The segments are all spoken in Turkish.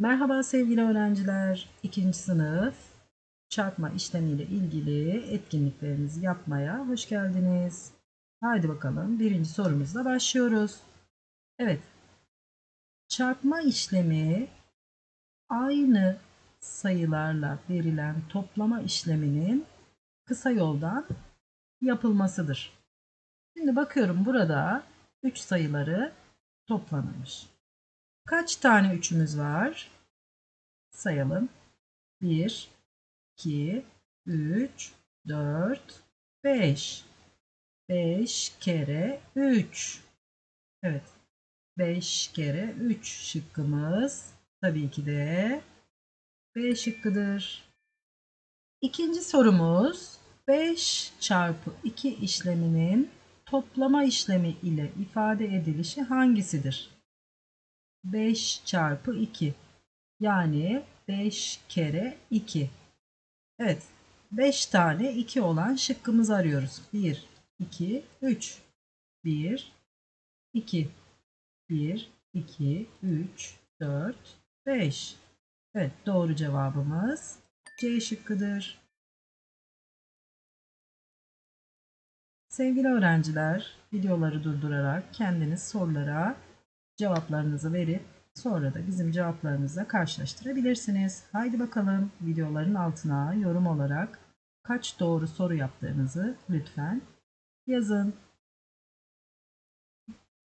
Merhaba sevgili öğrenciler. İkinci sınıf çarpma işlemiyle ilgili etkinliklerimizi yapmaya hoş geldiniz. Haydi bakalım birinci sorumuzla başlıyoruz. Evet. Çarpma işlemi aynı sayılarla verilen toplama işleminin kısa yoldan yapılmasıdır. Şimdi bakıyorum burada 3 sayıları toplanmış. Kaç tane üçümüz var? Sayalım. 1, 2, 3, 4, 5. 5 kere 3. Evet. 5 kere 3 şıkkımız tabii ki de B şıkkıdır. İkinci sorumuz 5 çarpı 2 işleminin toplama işlemi ile ifade edilişi hangisidir? 5 çarpı 2. Yani 5 kere 2. Evet. 5 tane 2 olan şıkkımızı arıyoruz. 1, 2, 3. 1, 2. 1, 2, 3, 4, 5. Evet doğru cevabımız C şıkkıdır. Sevgili öğrenciler, videoları durdurarak kendiniz sorulara cevaplarınızı verip sonra da bizim cevaplarımızla karşılaştırabilirsiniz. Haydi bakalım videoların altına yorum olarak kaç doğru soru yaptığınızı lütfen yazın.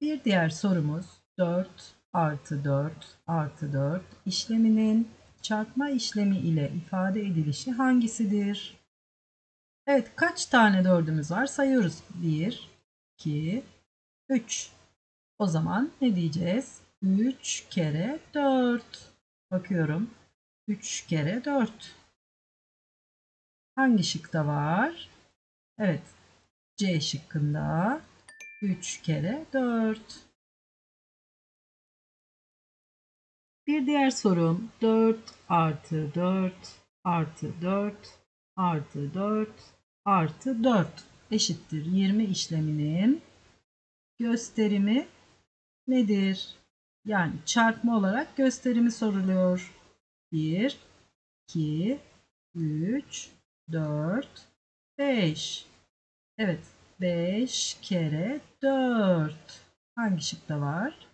Bir diğer sorumuz 4 artı 4 artı 4 işleminin çarpma işlemi ile ifade edilişi hangisidir? Evet kaç tane dördümüz var sayıyoruz. 1, 2, 3. O zaman ne diyeceğiz? 3 kere 4. Bakıyorum. 3 kere 4. Hangi şıkta var? Evet. C şıkkında 3 kere 4. Bir diğer sorum 4 artı 4 artı 4 artı 4 artı 4 eşittir 20 işleminin gösterimi nedir? Yani çarpma olarak gösterimi soruluyor. 1, 2, 3, 4, 5. Evet 5 kere 4. Hangi şıkta var?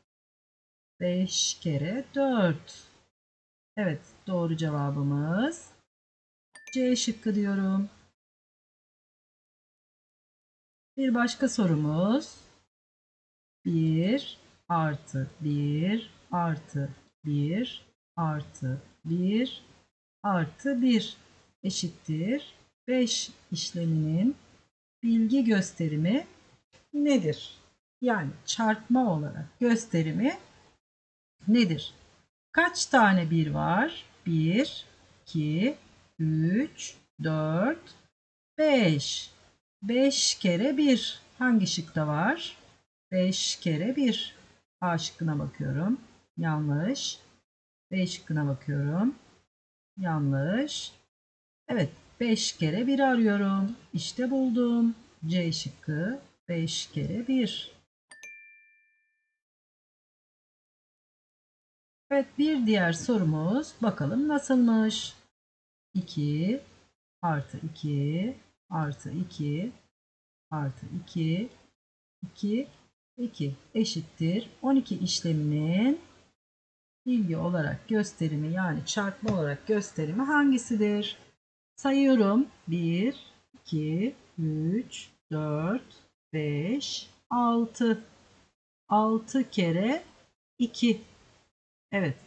5 kere 4. Evet doğru cevabımız C şıkkı diyorum. Bir başka sorumuz 1 artı 1 artı 1 artı 1 artı 1 eşittir 5 işleminin bilgi gösterimi nedir? Yani çarpma olarak gösterimi nedir? Kaç tane 1 var? 1, 2, 3, 4, 5. 5 kere 1 hangi şıkta var? 5 kere 1. A şıkkına bakıyorum. Yanlış. B şıkkına bakıyorum. Yanlış. Evet 5 kere 1 arıyorum. İşte buldum. C şıkkı 5 kere 1. Evet bir diğer sorumuz bakalım nasılmış. 2 artı 2 artı 2 artı 2 2 2 eşittir 12 işleminin bilgi olarak gösterimi yani çarpma olarak gösterimi hangisidir? Sayıyorum. 1, 2, 3, 4, 5, 6. 6 kere 2. Evet.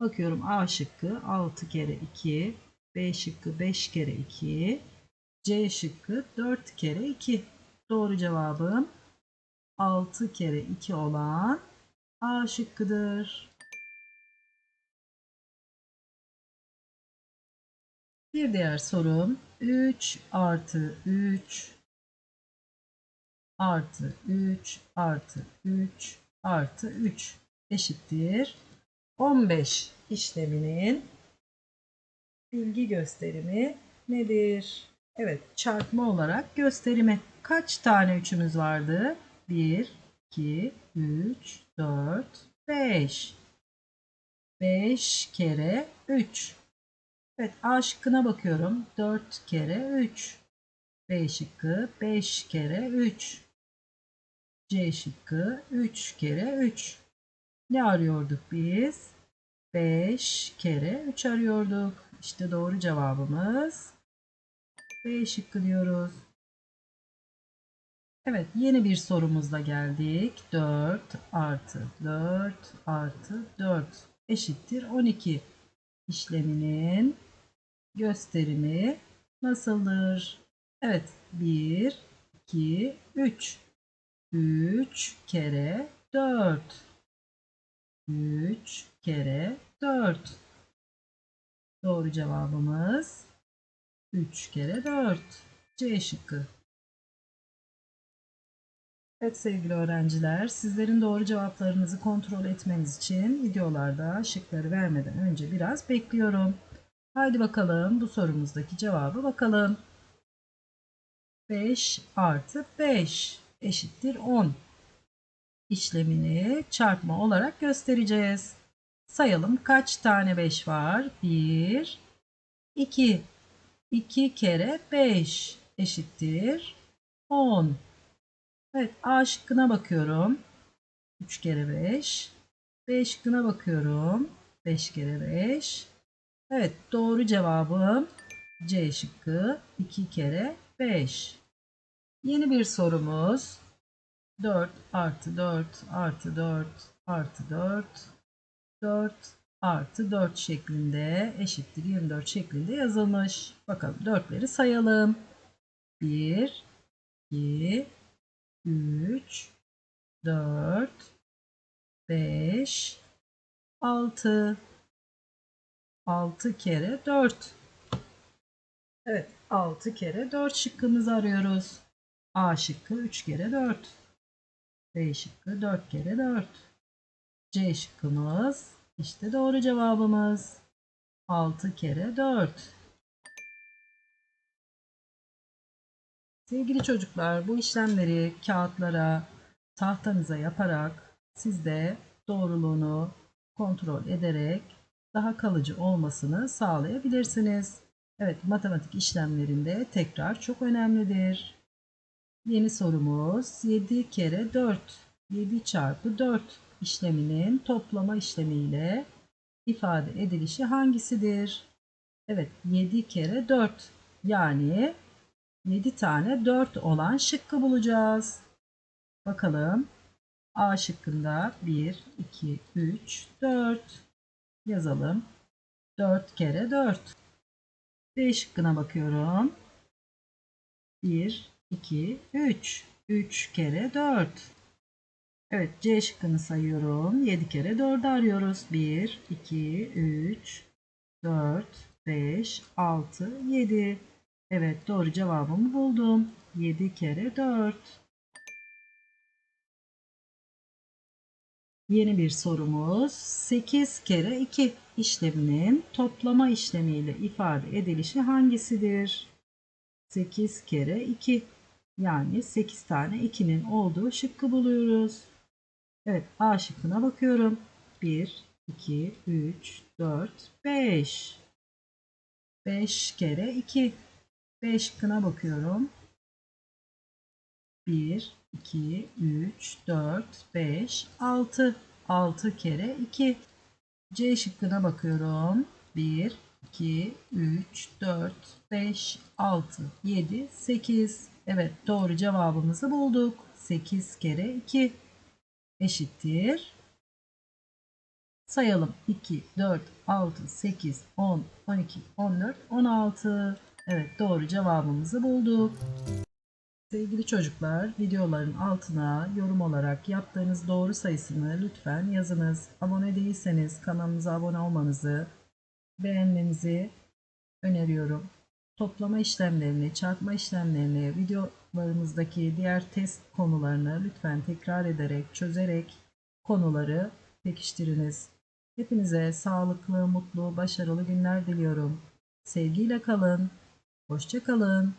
Bakıyorum A şıkkı 6 kere 2. B şıkkı 5 kere 2. C şıkkı 4 kere 2. Doğru cevabım 6 kere 2 olan A şıkkıdır. Bir diğer sorum 3 artı 3 artı 3 artı 3 artı 3 eşittir 15 işleminin bilgi gösterimi nedir? Evet çarpma olarak gösterimi. Kaç tane üçümüz vardı? 1, 2, 3, 4, 5. 5 kere 3. Evet A şıkkına bakıyorum. 4 kere 3. B şıkkı 5 kere 3. C şıkkı 3 kere 3. Ne arıyorduk biz? 5 kere 3 arıyorduk. İşte doğru cevabımız B şıkkı diyoruz. Evet yeni bir sorumuzla geldik. 4 artı 4 artı 4 eşittir 12 işleminin gösterimi nasıldır? Evet 1, 2, 3. 3 kere 4. 3 kere 4. Doğru cevabımız 3 kere 4. C şıkkı. Evet sevgili öğrenciler, sizlerin doğru cevaplarınızı kontrol etmeniz için videolarda şıkları vermeden önce biraz bekliyorum. Haydi bakalım bu sorumuzdaki cevabı bakalım. 5 artı 5 eşittir 10. İşlemini çarpma olarak göstereceğiz. Sayalım kaç tane 5 var? 1, 2. 2 kere 5 eşittir 10. Evet A şıkkına bakıyorum. 3 kere 5. B şıkkına bakıyorum. 5 kere 5. Evet doğru cevabım C şıkkı 2 kere 5. Yeni bir sorumuz. 4 artı 4 artı 4 artı 4 4 artı 4 şeklinde eşittir 24 şeklinde yazılmış. Bakalım 4'leri sayalım. 1 2 3 4 5 6 6 kere 4 Evet 6 kere 4 şıkkımızı arıyoruz. A şıkkı 3 kere 4. B şıkkı 4 kere 4. C şıkkımız işte doğru cevabımız. 6 kere 4. Sevgili çocuklar bu işlemleri kağıtlara, tahtanıza yaparak siz de doğruluğunu kontrol ederek daha kalıcı olmasını sağlayabilirsiniz. Evet matematik işlemlerinde tekrar çok önemlidir. Yeni sorumuz 7 kere 4. 7 çarpı 4 işleminin toplama işlemiyle ifade edilişi hangisidir? Evet 7 kere 4 yani 7 tane 4 olan şıkkı bulacağız. Bakalım. A şıkkında 1, 2, 3, 4 yazalım. 4 kere 4. B şıkkına bakıyorum. 1, 2, 3. 3 kere 4. Evet C şıkkını sayıyorum. 7 kere 4'ü arıyoruz. 1, 2, 3, 4, 5, 6, 7. Evet doğru cevabımı buldum. 7 kere 4. Yeni bir sorumuz. 8 kere 2 işleminin toplama işlemiyle ifade edilişi hangisidir? 8 kere 2 yani 8 tane 2'nin olduğu şıkkı buluyoruz. Evet A şıkkına bakıyorum. 1, 2, 3, 4, 5. 5 kere 2. B şıkkına bakıyorum. 1, 2, 3, 4, 5, 6. 6 kere 2. C şıkkına bakıyorum. 1, 2, 3, 4, 5, 6, 7, 8. Evet doğru cevabımızı bulduk. 8 kere 2 eşittir. Sayalım. 2, 4, 6, 8, 10, 12, 14, 16. Evet doğru cevabımızı bulduk. Sevgili çocuklar videoların altına yorum olarak yaptığınız doğru sayısını lütfen yazınız. Abone değilseniz kanalımıza abone olmanızı, beğenmenizi öneriyorum. Toplama işlemlerini, çarpma işlemlerini, videolarımızdaki diğer test konularını lütfen tekrar ederek, çözerek konuları pekiştiriniz. Hepinize sağlıklı, mutlu, başarılı günler diliyorum. Sevgiyle kalın. Hoşça kalın.